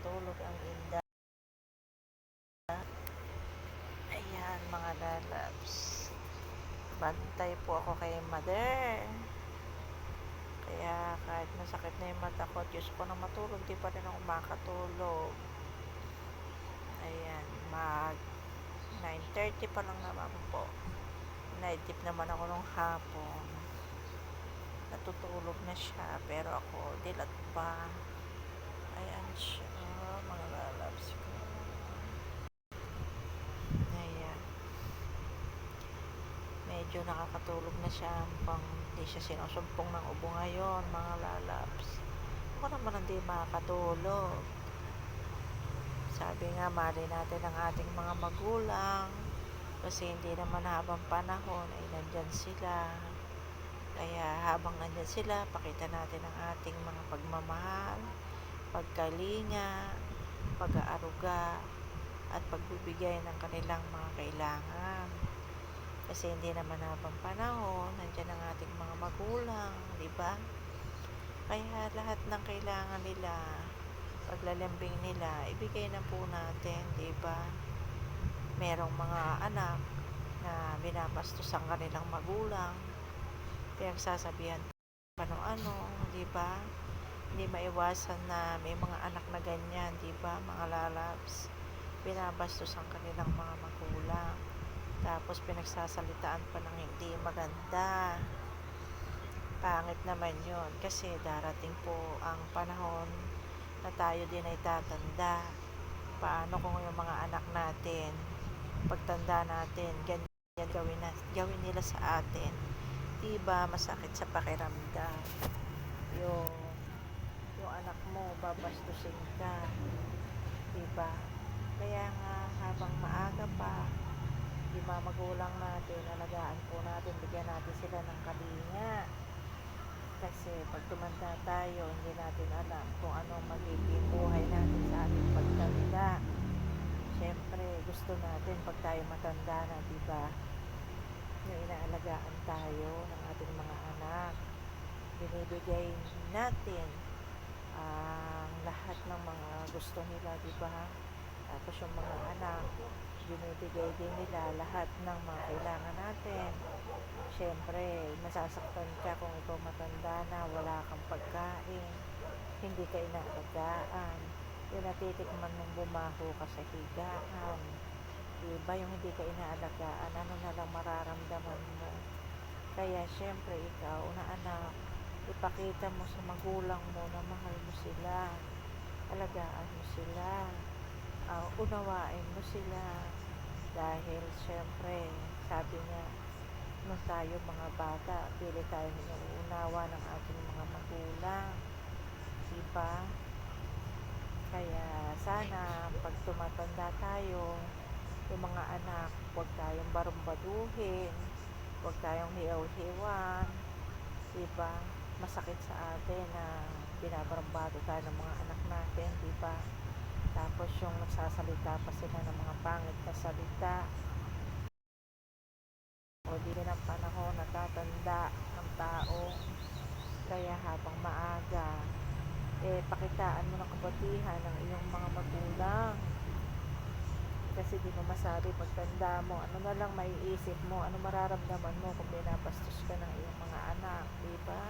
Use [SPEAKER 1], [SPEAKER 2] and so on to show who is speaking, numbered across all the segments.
[SPEAKER 1] matulog ang inda. Ayan mga lalabs. Bantay po ako kay mother. Kaya kahit masakit na yung mata ko, Diyos ko na matulog, di pa rin ako makatulog. Ayan, mag 9.30 pa lang naman po. Night naman ako nung hapon. Natutulog na siya, pero ako, dilat pa. Ayan siya, mga lalabs ko. Ayan. Medyo nakakatulog na siya pang hindi siya sinusumpong ng ubo ngayon, mga lalabs. Ako naman hindi makakatulog. Sabi nga, mali natin ang ating mga magulang kasi hindi naman habang panahon ay nandyan sila. Kaya habang nandyan sila, pakita natin ang ating mga pagmamahal, pagkalinga, pag-aaruga, at pagbibigay ng kanilang mga kailangan. Kasi hindi naman habang panahon, nandyan ang ating mga magulang, di ba? Kaya lahat ng kailangan nila, paglalambing nila, ibigay na po natin, di ba? Merong mga anak na binabastos ang kanilang magulang, pinagsasabihan ano-ano, di ba? Hindi maiwasan na may mga anak na ganyan, di ba, mga lalabs? Binabastos ang kanilang mga magulang. Tapos pinagsasalitaan pa ng hindi maganda. Pangit naman yon kasi darating po ang panahon na tayo din ay tatanda. Paano kung yung mga anak natin, pagtanda natin, ganyan gawin, na, gawin nila sa atin. Diba masakit sa pakiramdam. Yung, anak mo, babastusin ka. Diba? Kaya nga habang maaga pa, di ba magulang natin, alagaan po natin, bigyan natin sila ng kalinga. Kasi pag tumanda tayo, hindi natin alam kung ano magiging buhay natin sa ating pagtanda. Siyempre, gusto natin pag tayo matanda na, di ba? Yung inaalagaan tayo ng ating mga anak. Binibigay natin ang lahat ng mga gusto nila, di ba? Tapos yung mga anak, binibigay din nila lahat ng mga kailangan natin. Siyempre, masasaktan ka kung ikaw matanda na wala kang pagkain, hindi ka inaalagaan, yung natitikman mong bumaho ka sa higaan. Diba yung hindi ka inaalagaan, ano na lang mararamdaman mo. Kaya siyempre ikaw na anak, ipakita mo sa magulang mo na mahal mo sila, alagaan mo sila, uh, unawain mo sila. Dahil siyempre, sabi niya, nung tayo mga bata, pili tayo inuunawa ng ating mga magulang. Diba? Kaya sana pag tumatanda tayo, yung mga anak, huwag tayong barumbaduhin, huwag tayong hiyaw-hiwan, diba? Masakit sa atin na binabarambado tayo ng mga anak natin, diba? Tapos yung nagsasalita pa sila ng mga pangit na salita. O di rin ang panahon natatanda ng tao. Kaya habang maaga, eh pakitaan mo ng kabatihan ng iyong mga magulang. Kasi di mo masabi pagtanda mo, ano na lang maiisip mo, ano mararamdaman mo kung binabastos ka ng iyong mga anak, di ba?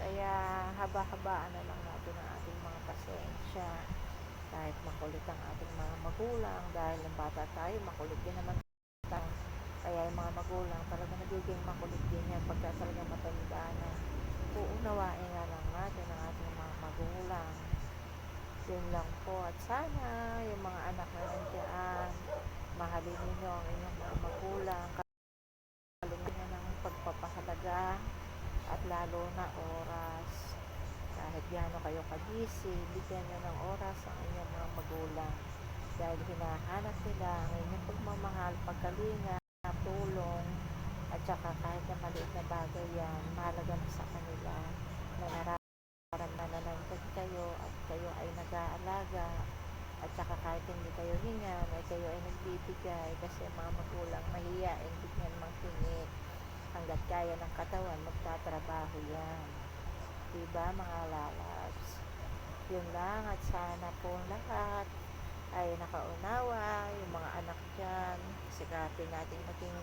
[SPEAKER 1] Kaya haba-habaan na lang natin ang ating mga pasensya. Kahit makulit ang ating mga magulang dahil ng bata tayo makulit din naman tayo kaya yung mga magulang talaga nagiging makulit din yan pagka talaga matanda na. Uunawain nga lang natin ang ating mga magulang. Yun lang po. At sana yung mga anak na nandiyan mahalin ninyo ang inyong mga magulang. Kalungan ng pagpapahalaga at lalo na oras. Kahit gaano kayo kagising, bigyan nyo ng oras ang inyong mga magulang. Dahil hinahanap nila ang inyong pagmamahal, pagkalinga, tulong, at saka kahit na maliit na bagay yan, mahalaga na sa kanila na nararamdaman na nandyan kayo at kayo ay nag-aalaga. At saka kahit hindi kayo hingan ay kayo ay nagbibigay kasi mga magulang mahiyain bigyan mang tingin hanggat kaya ng katawan magtatrabaho yan diba mga lalabs Yun lang at sana po lahat ay nakaunawa, yung mga anak dyan, sikapin natin maging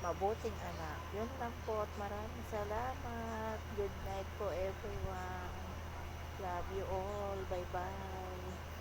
[SPEAKER 1] mabuting anak. Yun lang po at maraming salamat. Good night po everyone. Love you all. Bye-bye.